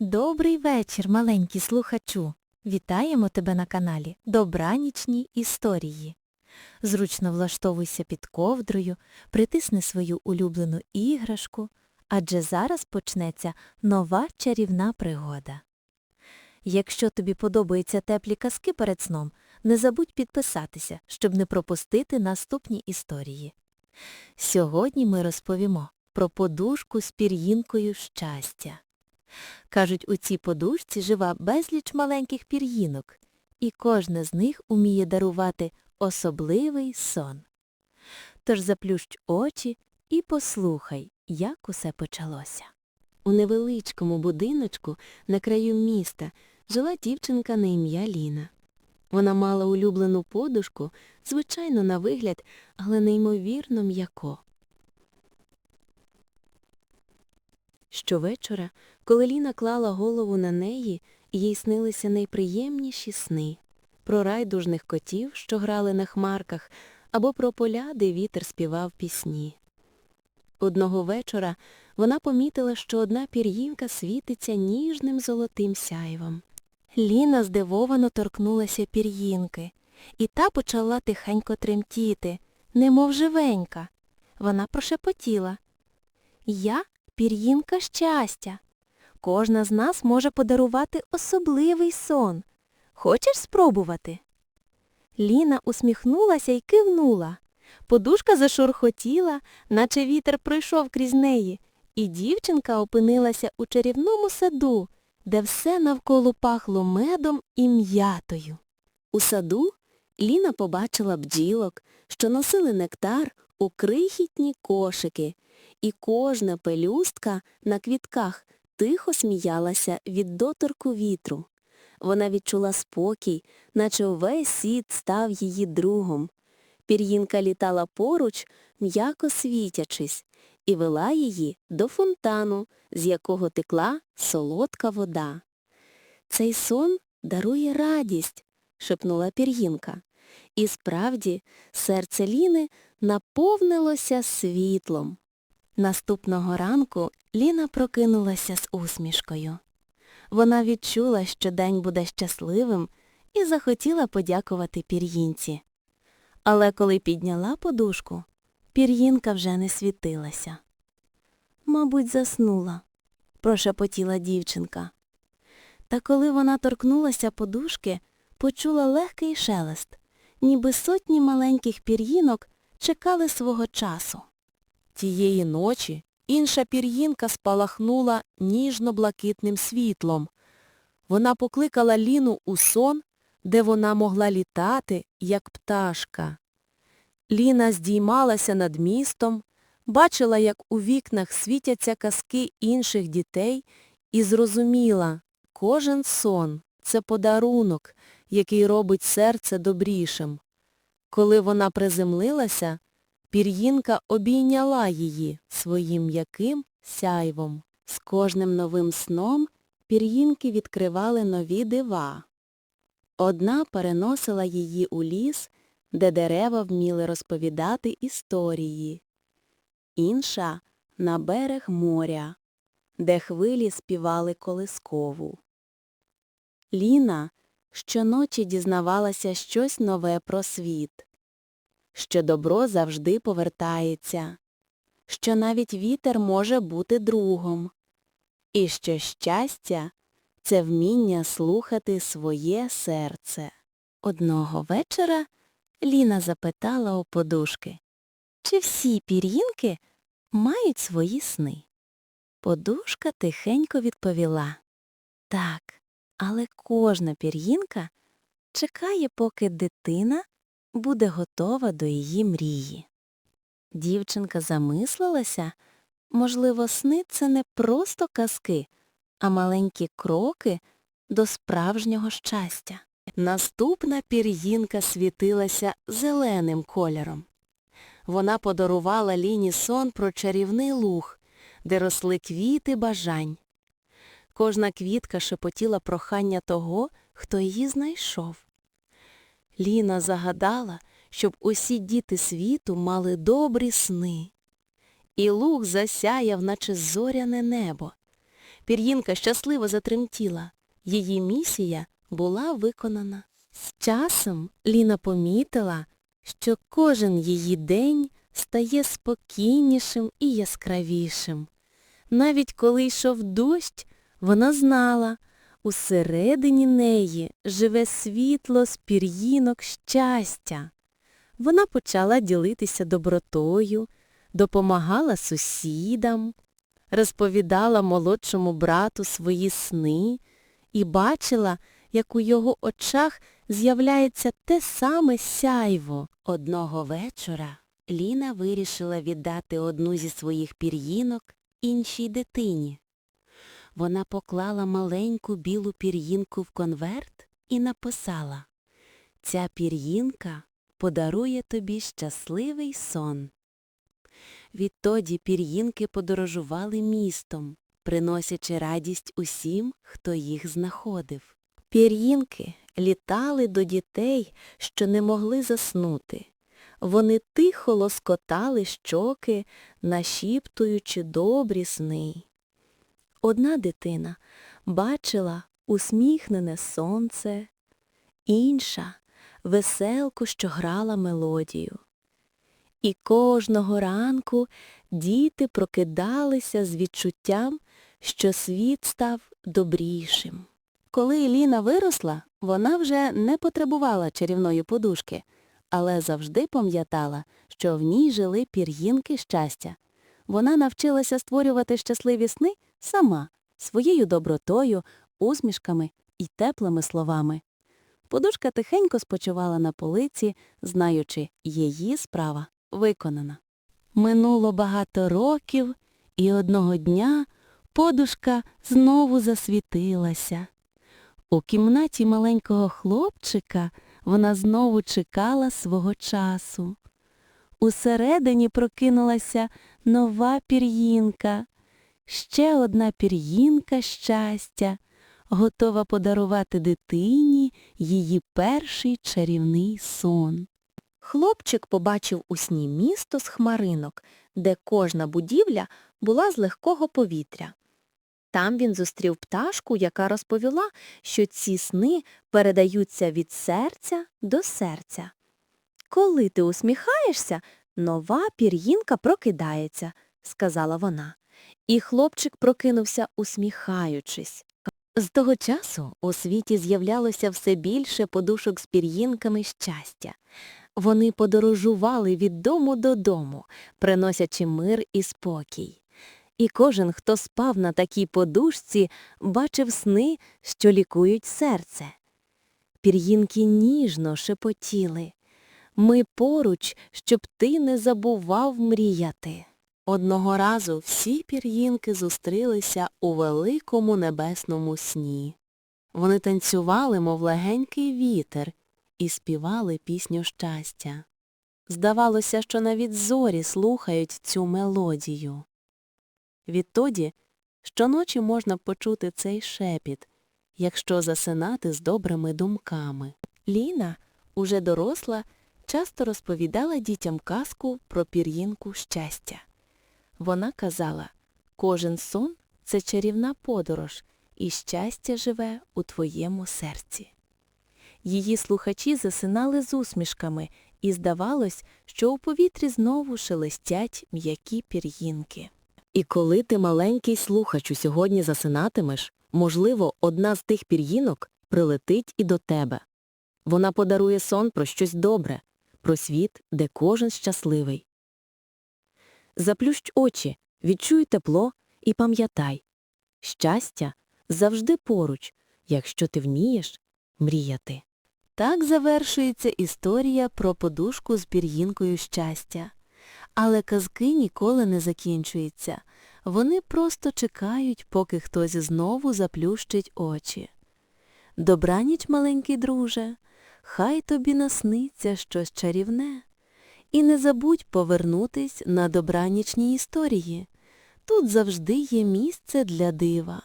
Добрий вечір, маленький слухачу. Вітаємо тебе на каналі Добранічні історії. Зручно влаштовуйся під ковдрою, притисни свою улюблену іграшку, адже зараз почнеться нова чарівна пригода. Якщо тобі подобаються теплі казки перед сном, не забудь підписатися, щоб не пропустити наступні історії. Сьогодні ми розповімо про подушку з пір'їнкою щастя. Кажуть, у цій подушці жива безліч маленьких пір'їнок, і кожна з них уміє дарувати особливий сон. Тож заплющ очі і послухай, як усе почалося. У невеличкому будиночку на краю міста жила дівчинка на ім'я Ліна. Вона мала улюблену подушку, звичайно, на вигляд, але неймовірно м'яко. Щовечора, коли Ліна клала голову на неї, їй снилися найприємніші сни про райдужних котів, що грали на хмарках, або про поля, де вітер співав пісні. Одного вечора вона помітила, що одна пір'їнка світиться ніжним золотим сяйвом. Ліна здивовано торкнулася пір'їнки, і та почала тихенько тремтіти, немов живенька. Вона прошепотіла. Я пір'їнка щастя. Кожна з нас може подарувати особливий сон. Хочеш спробувати? Ліна усміхнулася і кивнула. Подушка зашурхотіла, наче вітер пройшов крізь неї, і дівчинка опинилася у чарівному саду, де все навколо пахло медом і м'ятою. У саду Ліна побачила бджілок, що носили нектар у крихітні кошики, і кожна пелюстка на квітках тихо сміялася від доторку вітру. Вона відчула спокій, наче увесь світ став її другом. Пір'їнка літала поруч, м'яко світячись, і вела її до фонтану, з якого текла солодка вода. Цей сон дарує радість, шепнула пір'їнка. І справді серце Ліни наповнилося світлом. Наступного ранку Ліна прокинулася з усмішкою. Вона відчула, що день буде щасливим, і захотіла подякувати пір'їнці. Але коли підняла подушку, пір'їнка вже не світилася. Мабуть, заснула, прошепотіла дівчинка. Та коли вона торкнулася подушки, почула легкий шелест, ніби сотні маленьких пір'їнок чекали свого часу. Тієї ночі інша пір'їнка спалахнула ніжно-блакитним світлом. Вона покликала Ліну у сон, де вона могла літати, як пташка. Ліна здіймалася над містом, бачила, як у вікнах світяться казки інших дітей, і зрозуміла, кожен сон це подарунок, який робить серце добрішим. Коли вона приземлилася, Пір'їнка обійняла її своїм м'яким сяйвом. З кожним новим сном пір'їнки відкривали нові дива. Одна переносила її у ліс, де дерева вміли розповідати історії. Інша — на берег моря, де хвилі співали колискову. Ліна щоночі дізнавалася щось нове про світ що добро завжди повертається, що навіть вітер може бути другом, і що щастя це вміння слухати своє серце. Одного вечора Ліна запитала у подушки, чи всі пір'їнки мають свої сни. Подушка тихенько відповіла Так, але кожна пір'їнка чекає, поки дитина буде готова до її мрії. Дівчинка замислилася, можливо, сни це не просто казки, а маленькі кроки до справжнього щастя. Наступна пір'їнка світилася зеленим кольором. Вона подарувала Ліні сон про чарівний луг, де росли квіти бажань. Кожна квітка шепотіла прохання того, хто її знайшов. Ліна загадала, щоб усі діти світу мали добрі сни. І луг засяяв, наче зоряне небо. Пір'їнка щасливо затремтіла. Її місія була виконана. З часом Ліна помітила, що кожен її день стає спокійнішим і яскравішим. Навіть коли йшов дощ, вона знала, усередині неї живе світло з пір'їнок щастя. Вона почала ділитися добротою, допомагала сусідам, розповідала молодшому брату свої сни і бачила, як у його очах з'являється те саме сяйво. Одного вечора Ліна вирішила віддати одну зі своїх пір'їнок іншій дитині. Вона поклала маленьку білу пір'їнку в конверт і написала «Ця пір'їнка подарує тобі щасливий сон». Відтоді пір'їнки подорожували містом, приносячи радість усім, хто їх знаходив. Пір'їнки літали до дітей, що не могли заснути. Вони тихо лоскотали щоки, нашіптуючи добрі сни. Одна дитина бачила усміхнене сонце, інша — веселку, що грала мелодію. І кожного ранку діти прокидалися з відчуттям, що світ став добрішим. Коли Ліна виросла, вона вже не потребувала чарівної подушки, але завжди пам'ятала, що в ній жили пір'їнки щастя. Вона навчилася створювати щасливі сни сама, своєю добротою, усмішками і теплими словами. Подушка тихенько спочивала на полиці, знаючи, її справа виконана. Минуло багато років, і одного дня подушка знову засвітилася. У кімнаті маленького хлопчика вона знову чекала свого часу. Усередині прокинулася нова пір'їнка, ще одна пір'їнка щастя, готова подарувати дитині її перший чарівний сон. Хлопчик побачив у сні місто з хмаринок, де кожна будівля була з легкого повітря. Там він зустрів пташку, яка розповіла, що ці сни передаються від серця до серця. Коли ти усміхаєшся, нова пір'їнка прокидається, сказала вона. І хлопчик прокинувся, усміхаючись. З того часу у світі з'являлося все більше подушок з пір'їнками щастя. Вони подорожували від дому додому, приносячи мир і спокій. І кожен, хто спав на такій подушці, бачив сни, що лікують серце. Пір'їнки ніжно шепотіли. Ми поруч, щоб ти не забував мріяти. Одного разу всі пір'їнки зустрілися у великому небесному сні. Вони танцювали, мов легенький вітер, і співали пісню щастя. Здавалося, що навіть зорі слухають цю мелодію. Відтоді щоночі можна почути цей шепіт, якщо засинати з добрими думками. Ліна, уже доросла, часто розповідала дітям казку про пір'їнку щастя. Вона казала, кожен сон – це чарівна подорож, і щастя живе у твоєму серці. Її слухачі засинали з усмішками, і здавалось, що у повітрі знову шелестять м'які пір'їнки. І коли ти маленький слухачу сьогодні засинатимеш, можливо, одна з тих пір'їнок прилетить і до тебе. Вона подарує сон про щось добре, про світ, де кожен щасливий. Заплющ очі, відчуй тепло і пам'ятай. Щастя завжди поруч, якщо ти вмієш мріяти. Так завершується історія про подушку з пір'їнкою щастя. Але казки ніколи не закінчуються. Вони просто чекають, поки хтось знову заплющить очі. Добраніч, маленький друже, хай тобі насниться щось чарівне. І не забудь повернутись на добранічні історії. Тут завжди є місце для дива.